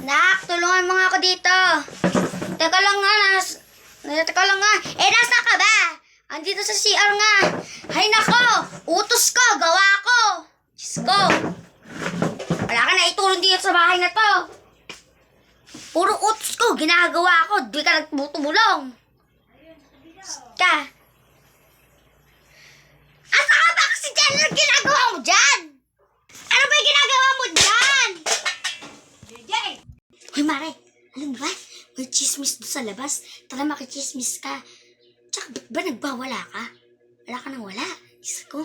Nak, tulungan mo nga ako dito. Teka lang nga, nas... Teka lang nga. Eh, nasa ka ba? Andito sa CR nga. Hay nako, utos ko, gawa ko. Diyos ko. Wala ka na itulong dito sa bahay na to. Puro utos ko, ginagawa ko. Di ka nagtumulong. Ka. Asa ka ba kasi dyan? Ano ginagawa mo dyan? Ano ba ginagawa mo dyan? Hoy, Mare, alam ba? May chismis doon sa labas. Tara, makichismis ka. Tsaka, ba't ba nagbawala ka? Wala ka nang wala. Diyos ko.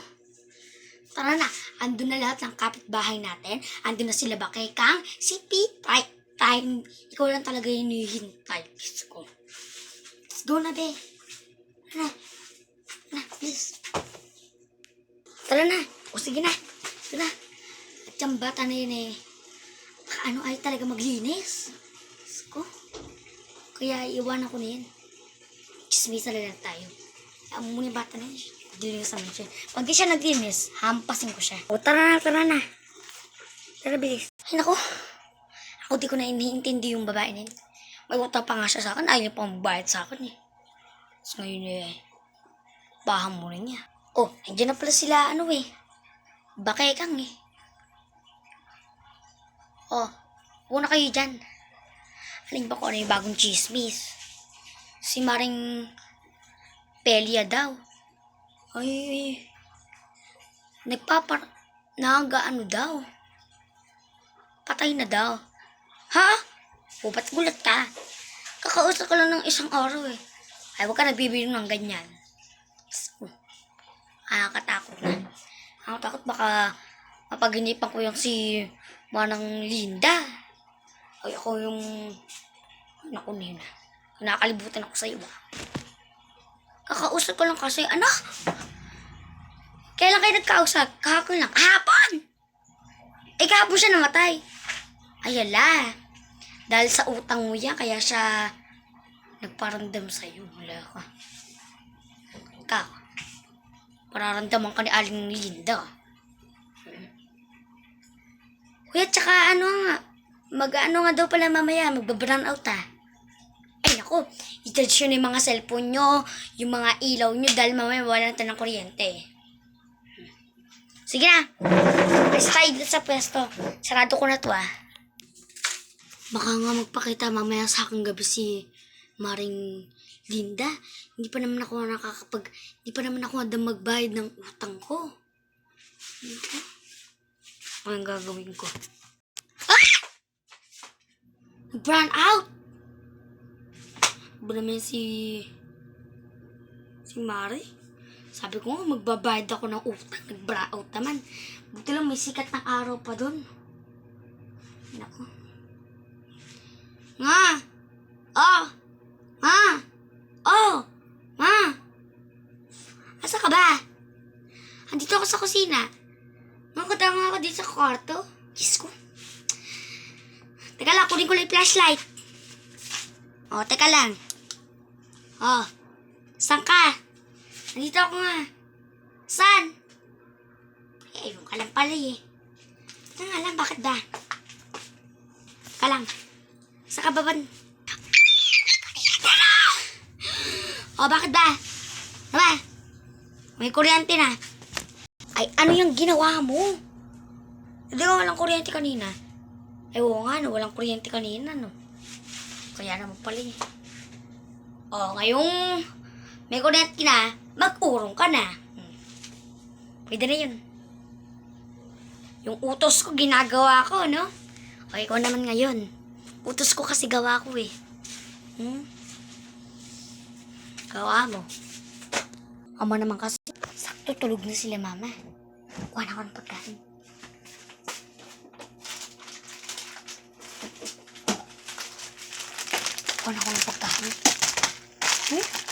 Tara na, andun na lahat ng kapitbahay natin. Andun na sila Bakekang, si Pete, right time. Ikaw lang talaga yung hinihintay. Diyos ko. Let's go na, be. Na. Tara, please. Tara na. O sige na. Tara. At yung bata na yun eh. Ano ay talaga maglinis. Ko. Kaya iwan ako na yan. Chismisa na lang tayo. Ang muna bata na yun. Dilinis naman siya. Pag di siya naglinis, hampasin ko siya. O tara na, tara na. Tara, bilis. Ay naku. Ako di ko na iniintindi yung babae na yun. May utang pa nga siya sa akin. Ayaw niya pang bayad sa akin eh. So ngayon eh, bahang muna niya. Oh, nandiyan na pala sila ano eh. Bakekang eh. Oh, una kayo dyan. Aling ba kung ano yung bagong chismis? Si Maring Pelia daw. Ay, nagpapar... Nagaano daw. Patay na daw. Ha? O, ba't gulat ka? Kakausap ko lang ng isang araw eh. Ay, huwag ka nagbibiro ng ganyan. Ko. Nakakatakot na. Nakakatakot baka mapaginipan ko yung si Manang Linda. Ay, ako yung anak ko nina. Nakakalibutan ako sa iba. Kakausap ko lang kasi, ano? Kailan kayo nagkausap? Kahapon lang. Kahapon! Eh, kahapon siya namatay. Ayala. Dahil sa utang mo yan, kaya siya nagparandam sa'yo. Wala ka. Ikaw, pararamdaman ka ni Aling Linda. Kuya, tsaka ano nga, mag-ano nga daw pala mamaya, magbabrun out ah. Ay nako, i-charge yun yung mga cellphone nyo, yung mga ilaw nyo dahil mamaya wala na ng kuryente. Sige na, alis tayo sa pwesto. Sarado ko na to ah. Baka nga magpakita mamaya sa aking gabi si Maring Linda. Hindi pa naman ako nakakapag, hindi pa naman ako magbayad ng utang ko. Ano ang gagawin ko? Brown out! Ba naman si... Si Mari? Sabi ko nga, magbabayad ako ng utang. Nag-bra out naman. Buti lang may sikat ng araw pa doon. Naku. Nga! Oh! Ma! Oh! Ma! Asa ka ba? Andito ako sa kusina. Makata nga ako dito sa kwarto. Diyos ko. Teka lang, kunin ko lang yung flashlight. Oh, teka lang. Oh, saan ka? Nandito ako nga. Saan? Eh, ayun ka lang pala eh. Teka nga lang, bakit ba? Teka lang. Saan ka ba ban? Oh, bakit ba? Ano ba? May kuryente na. Ay, ano yung ginawa mo? Hindi ba walang kuryente kanina? Ay, oo nga, no. Walang kuryente kanina, no. Kaya naman pala eh. Oh, ngayong may kuryente na, mag-urong ka na. Hmm. Pwede na yun. Yung utos ko, ginagawa ko, no? O, ikaw naman ngayon. Utos ko kasi gawa ko eh. Hmm? Gawa mo. Ama naman kasi, sakto tulog na sila mama. Kuha na ako ng pagkain. Kuha na ako ng pagkain. Hmm?